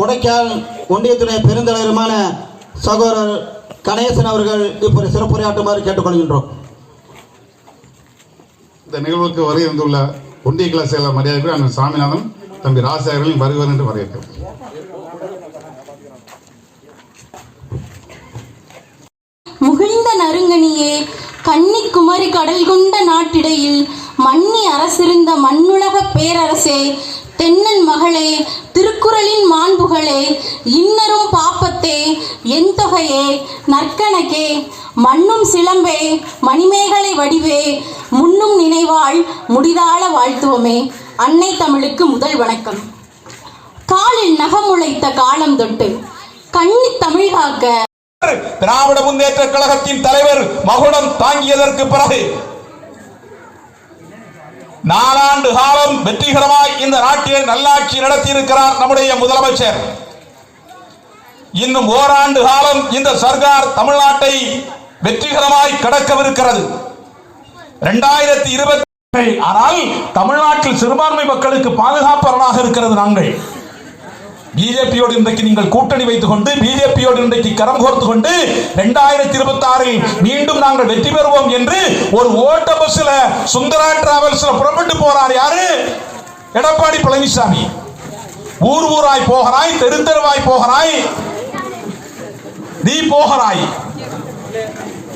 கொடைக்கால் ஒன்றியத்துறை பெருந்தலைவருமான சகோதரர் கணேசன் அவர்கள் இப்போது சிறப்புரையாற்றுமாறு கேட்டுக்கொள்கின்றோம். இந்த நிகழ்வுக்கு வருகை வந்துள்ள ஒன்றிய கிளாஸ் செயலர் மரியாதைக்குரிய அண்ணன் சாமிநாதன் தம்பி ராஜசேகரன் வருவர் என்று வரவேற்கிறோம். முகிழ்ந்த நறுங்கனியே கன்னிக்குமரி கடல் கொண்ட நாட்டிடையில் மன்னி அரசிருந்த மண்ணுலக பேரரசே தென்னன் மகளே திருக்குறளின் மாண்புகளே இன்னரும் பாப்பத்தே என் தொகையே நற்கணக்கே மண்ணும் சிலம்பே மணிமேகலை வடிவே முன்னும் நினைவாள் முடிதாள வாழ்த்துவமே. அன்னை தமிழுக்கு முதல் வணக்கம். காலில் நகமுளைத்த காலம் தொட்டு கண்ணி தமிழ் காக்க. திராவிட முன்னேற்ற கழகத்தின் தலைவர் மகுடம் தாங்கியதற்கு பிறகு நாலாண்டு காலம் வெற்றிகரமாய் இந்த நாட்டில் நல்லாட்சி நடத்தி இருக்கிறார் நம்முடைய முதலமைச்சர். இன்னும் ஓராண்டு காலம் இந்த சர்க்கார் தமிழ்நாட்டை வெற்றிகரமாய் கடக்கவிருக்கிறது. இரண்டாயிரத்தி இருபத்தி ஆனால் தமிழ்நாட்டில் சிறுபான்மை மக்களுக்கு பாதுகாப்பவர்களாக இருக்கிறது நாங்கள். பிஜேபியோடு இன்றைக்கு நீங்கள் கூட்டணி வைத்துக் கொண்டு பிஜேபியோடு இன்றைக்கு கரம் கோர்த்து கொண்டு இரண்டாயிரத்தி இருபத்தி ஆறில் மீண்டும் நாங்கள் வெற்றி பெறுவோம் என்று ஒரு ஓட்ட பஸ்ல சுந்தரா டிராவல்ஸ்ல புறப்பட்டு போறார் யாரு? எடப்பாடி பழனிசாமி. ஊர் ஊராய் போகிறாய் தெரு தெருவாய் போகிறாய் நீ போகிறாய்.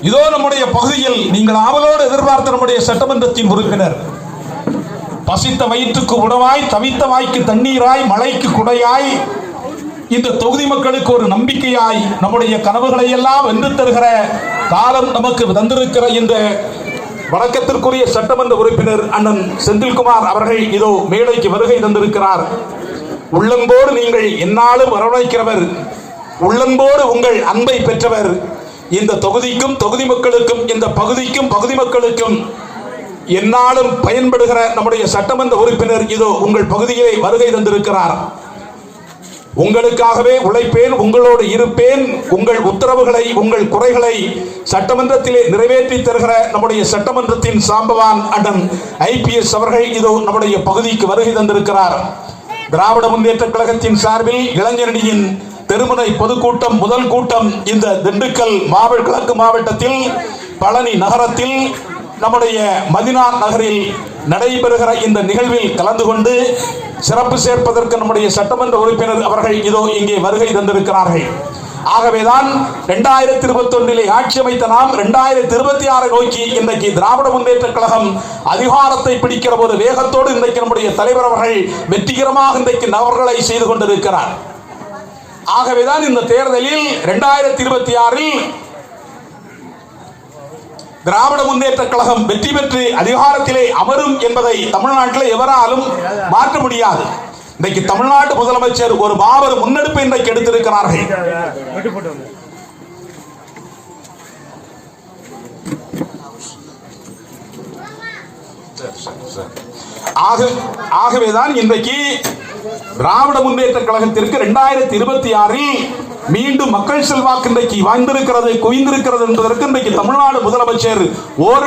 இதோ நம்முடைய பகுதியில் நீங்கள் ஆவலோடு எதிர்பார்த்த நம்முடைய சட்டமன்றத்தின் உறுப்பினர் பசித்த வயிற்றுக்கு உணவாய் தவித்த வாய்க்கு தண்ணீராய் மழைக்கு குடையாய். இந்த தொகுதி மக்களுக்கு ஒரு நம்பிக்கையாய் நம்முடைய கனவுகளை எல்லாம் வென்று தருகிற காலம் நமக்கு தந்திருக்கிற இந்த வணக்கத்திற்குரிய சட்டமன்ற உறுப்பினர் அண்ணன் செந்தில்குமார் அவர்கள் இதோ மேடைக்கு வருகை தந்திருக்கிறார். உள்ளம்போடு நீங்கள் என்னாலும் வரவழைக்கிறவர் உள்ளன்போடு உங்கள் அன்பை பெற்றவர். இந்த தொகுதிக்கும் தொகுதி மக்களுக்கும் இந்த பகுதிக்கும் பகுதி மக்களுக்கும் எந்நாளும் பயன்படுகிற நம்முடைய சட்டமன்ற உறுப்பினர் இதோ உங்கள் பகுதியிலே வருகை தந்திருக்கிறார். உங்களுக்காகவே உழைப்பேன் உங்களோடு இருப்பேன் உங்கள் உத்தரவுகளை உங்கள் குறைகளை சட்டமன்றத்திலே நிறைவேற்றி தருகிற நம்முடைய சட்டமன்றத்தின் சாம்பவான் அண்ணன் ஐபிஎஸ் அவர்கள் இதோ நம்முடைய பகுதிக்கு வருகை தந்திருக்கிறார். திராவிட முன்னேற்ற கழகத்தின் சார்பில் இளைஞரணியின் தெருமுனை பொதுக்கூட்டம் முதல் கூட்டம் இந்த திண்டுக்கல் மாவட்ட கிழக்கு மாவட்டத்தில் பழனி நகரத்தில் நம்முடைய மதினா நகரில் நடைபெறுகிற இந்த நிகழ்வில் கலந்து கொண்டு சிறப்பு சேர்ப்பதற்கு நம்முடைய சட்டமன்ற உறுப்பினர் அவர்கள் இதோ இங்கே வருகை தந்திருக்கிறார்கள். ஆகவேதான் இரண்டாயிரத்தி இருபத்தி ஒன்றிலே ஆட்சி அமைத்த நாம் இரண்டாயிரத்தி இருபத்தி ஆறை நோக்கி இன்றைக்கு திராவிட முன்னேற்ற கழகம் அதிகாரத்தை பிடிக்கிற போது வேகத்தோடு இன்றைக்கு நம்முடைய தலைவர் அவர்கள் வெற்றிகரமாக இன்றைக்கு நபர்களை செய்து கொண்டிருக்கிறார். ஆகவேதான் இந்த தேர்தலில் இரண்டாயிரத்தி இருபத்தி ஆறில் திராவிட முன்னேற்ற கழகம் வெற்றி பெற்று அதிகாரத்திலே அமரும் என்பதை தமிழ்நாட்டில் எவராலும் மாற்ற முடியாது. இன்றைக்கு தமிழ்நாட்டு முதலமைச்சர் ஒரு மாபெரும் முன்னெடுப்பை இன்றைக்கு எடுத்திருக்கிறார்கள். ஆக- ஆகவேதான் இன்றைக்கு திராவிட முன்னேற்ற கழகத்திற்கு இரண்டாயிரத்தி இருபத்தி ஆறில் மீண்டும் மக்கள் செல்வாக்கு இன்றைக்கு வாய்ந்திருக்கிறது குவிந்திருக்கிறது என்பதற்கு இன்றைக்கு தமிழ்நாடு முதலமைச்சர் ஓர்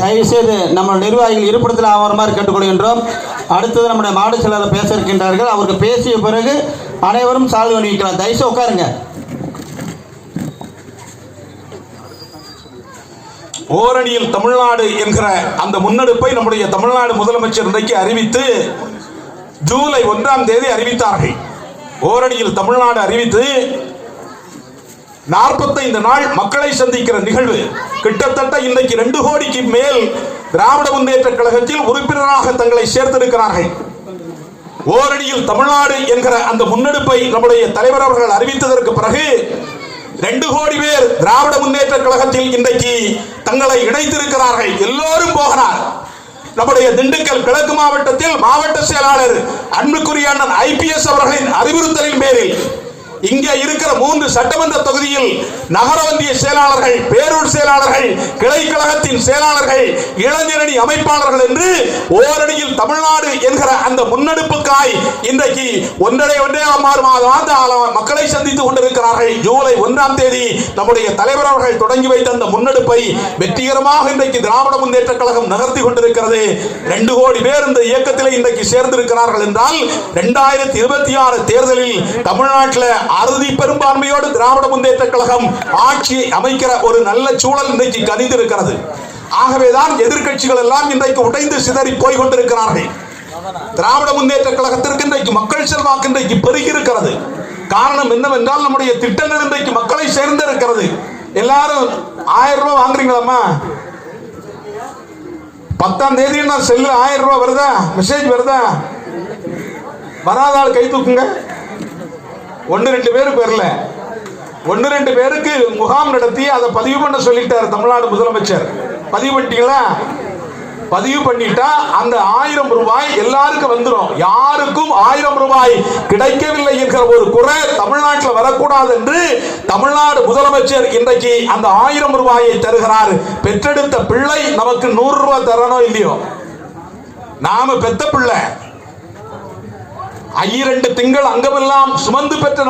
தயவுசெய்து நம்ம நிர்வாகிகள் இருப்பிடத்தில் ஆவரமாறு கேட்டுக்கொள்கின்றோம். அடுத்தது நம்முடைய மாடு செயலாளர் பேச இருக்கின்றார்கள் அவருக்கு பேசிய பிறகு அனைவரும் சால்வு அணிவிக்கலாம் தயவுசெய்து உட்காருங்க. ஓரணியில் தமிழ்நாடு என்கிற அந்த முன்னெடுப்பை நம்முடைய தமிழ்நாடு முதலமைச்சர் இன்றைக்கு அறிவித்து ஜூலை ஒன்றாம் தேதி அறிவித்தார்கள். ஓரணியில் தமிழ்நாடு அறிவித்து நாற்பத்தைந்து நாள் மக்களை சந்திக்கிற நிகழ்வு. கிட்டத்தட்ட இன்றைக்கு ரெண்டு கோடிக்கு மேல் திராவிட முன்னேற்ற கழகத்தில் உறுப்பினராக தங்களை சேர்த்திருக்கிறார்கள். ஓரணியில் தமிழ்நாடு என்கிற அந்த முன்னெடுப்பை நம்முடைய தலைவர் அவர்கள் அறிவித்ததற்கு பிறகு ரெண்டு கோடி பேர் திராவிட முன்னேற்ற கழகத்தில் இன்றைக்கு தங்களை இணைத்திருக்கிறார்கள். எல்லோரும் போகிறார். நம்முடைய திண்டுக்கல் கிழக்கு மாவட்டத்தில் மாவட்ட செயலாளர் அன்புக்குரிய அண்ணன் ஐபிஎஸ் அவர்களின் அறிவுறுத்தலின் பேரில் இங்கே இருக்கிற மூன்று சட்டமன்ற தொகுதியில் நகர ஒன்றிய செயலாளர்கள் பேரூர் செயலாளர்கள் கிளை கழகத்தின் செயலாளர்கள் இளைஞரணி அமைப்பாளர்கள் என்று ஓரணியில் தமிழ்நாடு என்கிற அந்த முன்னெடுப்புக்காய் இன்றைக்கு ஒன்றரை ஒன்றே ஆறு மாத ஆண்டு மக்களை சந்தித்துக் கொண்டிருக்கிறார்கள். ஜூலை ஒன்றாம் தேதி நம்முடைய தலைவர் அவர்கள் தொடங்கி வைத்த அந்த முன்னெடுப்பை வெற்றிகரமாக இன்றைக்கு திராவிட முன்னேற்ற கழகம் நகர்த்தி கொண்டிருக்கிறது. ரெண்டு கோடி பேர் இந்த இயக்கத்தில் இன்றைக்கு சேர்ந்திருக்கிறார்கள் என்றால் இரண்டாயிரத்தி இருபத்தி ஆறு தேர்தலில் தமிழ்நாட்டில் அறுதி பெரும்பான்மையோடு திராவிட முன்னேற்ற கழகம் ஆட்சி அமைக்கிற ஒரு நல்ல சூழல் இன்றைக்கு கனிந்திருக்கிறது. ஆகவேதான் எதிர்க்கட்சிகள் எல்லாம் இன்றைக்கு உடைந்து சிதறி போய் கொண்டிருக்கிறார்கள். திராவிட முன்னேற்ற கழகத்திற்கு இன்றைக்கு மக்கள் செல்வாக்கு இன்றைக்கு பெருகி இருக்கிறது காரணம் என்னவென்றால் நம்முடைய திட்டங்கள் இன்றைக்கு மக்களை சேர்ந்திருக்கிறது. எல்லாரும் ஆயிரம் ரூபாய் வாங்குறீங்களாம்மா? பத்தாம் தேதி நான் செல்லு ஆயிரம் ரூபாய் வருதா? மெசேஜ் வருதா? வராத ஆள் கை தூக்குங்க. ஒன்று ரெண்டு பேருக்கு வரல. ஒன்று ரெண்டு பேருக்கு முகாம் நடத்தி அதை பதிவு பண்ண சொல்லிட்டார் தமிழ்நாடு முதலமைச்சர். பதிவு பண்ணிட்டீங்களா? பதிவு பண்ணிட்டா அந்த ஆயிரம் ரூபாய் எல்லாருக்கும் வந்துடும் யாருக்கும் ஆயிரம் ரூபாய் கிடைக்கவில்லை என்கிற ஒரு குறை தமிழ்நாட்டில் வரக்கூடாது என்று தமிழ்நாடு முதலமைச்சர் இன்றைக்கு அந்த ஆயிரம் ரூபாயை தருகிறார். பெற்றெடுத்த பிள்ளை நமக்கு நூறு ரூபாய் தரணும் இல்லையோ? நாம பெத்த பிள்ளை. ஐயிரண்டு திங்கள் அங்கமெல்லாம் சுமந்து பெற்ற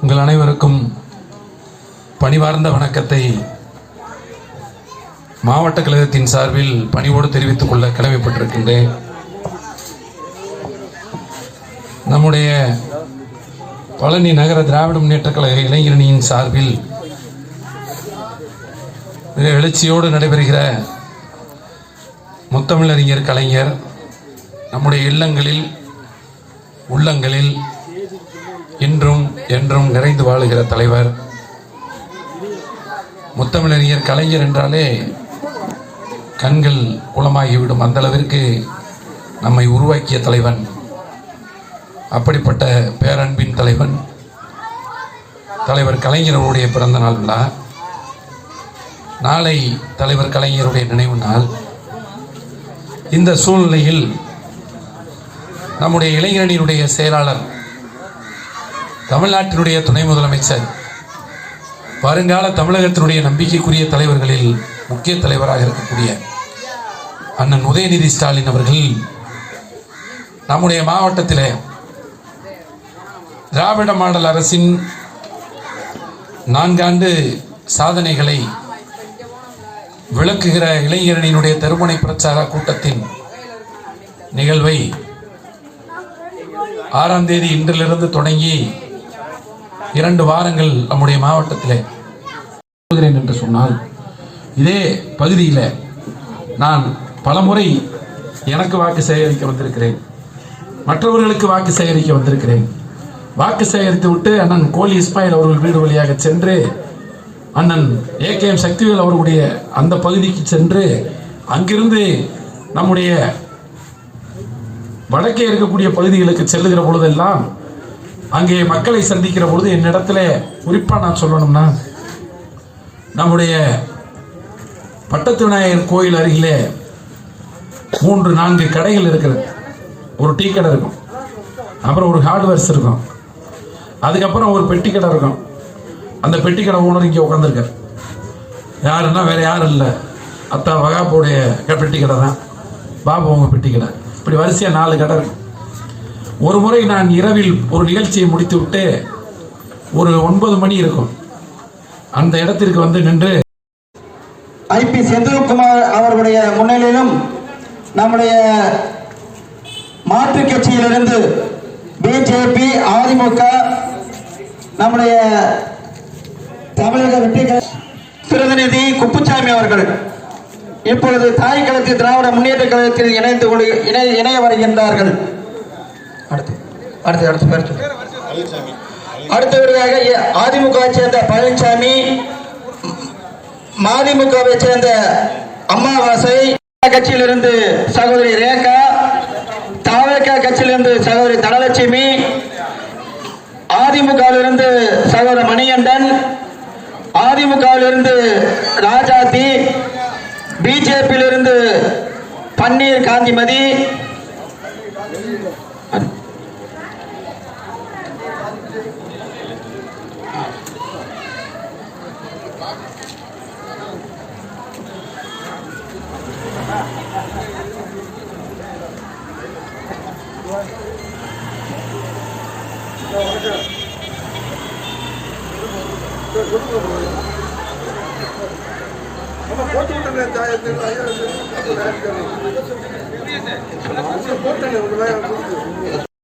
உங்கள் அனைவருக்கும் பணிவார்ந்த வணக்கத்தை மாவட்ட கழகத்தின் சார்பில் பணிவோடு தெரிவித்துக் கொள்ள கடமைப்பட்டிருக்கின்றேன். நம்முடைய பழனி நகர திராவிட முன்னேற்ற கழக இளைஞரணியின் சார்பில் மிக எழுச்சியோடு நடைபெறுகிற முத்தமிழறிஞர் கலைஞர் நம்முடைய இல்லங்களில் உள்ளங்களில் இன்றும் என்றும் நிறைந்து வாழுகிற தலைவர் முத்தமிழறிஞர் கலைஞர் என்றாலே கண்கள் குளமாகிவிடும். அந்த அளவிற்கு நம்மை உருவாக்கிய தலைவன் அப்படிப்பட்ட பேரன்பின் தலைவன் தலைவர் கலைஞருடைய பிறந்த நாள் விழா. நாளை தலைவர் கலைஞருடைய நினைவு நாள். இந்த சூழ்நிலையில் நம்முடைய இளைஞரணியினுடைய செயலாளர் தமிழ்நாட்டினுடைய துணை முதலமைச்சர் வருங்கால தமிழகத்தினுடைய நம்பிக்கைக்குரிய தலைவர்களில் முக்கிய தலைவராக இருக்கக்கூடிய அண்ணன் உதயநிதி ஸ்டாலின் அவர்கள் நம்முடைய மாவட்டத்தில் திராவிட மாடல் அரசின் நான்காண்டு சாதனைகளை விளக்குகிற இளைஞரணியினுடைய தருமனை பிரச்சார கூட்டத்தின் நிகழ்வை ஆறாம் தேதி இன்றிலிருந்து தொடங்கி இரண்டு வாரங்கள் நம்முடைய மாவட்டத்திலே என்று சொன்னால் இதே பகுதியில் நான் பலமுறை எனக்கு வாக்கு சேகரிக்க வந்திருக்கிறேன். மற்றவர்களுக்கு வாக்கு சேகரிக்க வந்திருக்கிறேன். வாக்கு சேகரித்து விட்டு அண்ணன் கோலி இஸ்மாயில் அவர்கள் வீடு வழியாக சென்று அண்ணன் ஏ கே எம் சக்திவேல் அவர்களுடைய அந்த பகுதிக்கு சென்று அங்கிருந்து நம்முடைய வடக்கே இருக்கக்கூடிய பகுதிகளுக்கு செல்லுகிற பொழுதெல்லாம் அங்கே மக்களை சந்திக்கிற பொழுது என்னிடத்துல குறிப்பாக நான் சொல்லணும்னா நம்முடைய பட்டத்து விநாயகர் கோயில் அருகிலே மூன்று நான்கு கடைகள் இருக்கிறது ஒரு டீ கடை இருக்கும். அப்புறம் ஒரு ஹார்ட்வேர்ஸ் இருக்கும். அதுக்கப்புறம் ஒரு பெட்டி கடை இருக்கும். அந்த பெட்டி கடை ஓனர் இங்கே உட்காந்துருக்கார் யாருன்னா வேற யாரும் இல்லை. அத்தா வகாப்போடைய பெட்டி கடை தான். பாபு அவங்க பெட்டி கடை. இப்படி வரிசையாக நாலு கடை இருக்கும் ஒரு முறை நான் இரவில் ஒரு நிகழ்ச்சியை முடித்து விட்டு ஒரு ஒன்பது மணி இருக்கும். அந்த இடத்திற்கு வந்து நின்று ஐபி செந்தில்குமார் அவர்களுடைய முன்னிலையிலும் நம்முடைய மாற்றுக் கட்சியிலிருந்து பிஜேபி அதிமுக நம்முடைய தமிழக வெற்றி பிரதிநிதி குப்புசாமி அவர்கள். இப்பொழுது தாய் கழகத்தில் திராவிட முன்னேற்ற கழகத்தில் இணைந்து கொண்டு இணை இணைய வருகின்றார்கள். அடுத்து அடுத்து அடுத்து பேர் அடுத்தபடியாக அதிமுகவை சேர்ந்த பழனிசாமி மதிமுகவை சேர்ந்த அம்மாவாசை கட்சியிலிருந்து சகோதரி ரேகா தாவேக்கா கட்சியிலிருந்து சகோதரி தனலட்சுமி அதிமுகவிலிருந்து சகோதரர் மணிகண்டன் அதிமுகவிலிருந்து ராஜாதி பிஜேபியிலிருந்து பன்னீர் காந்திமதி Thank you. போட்டு ஐயா போட்டேன்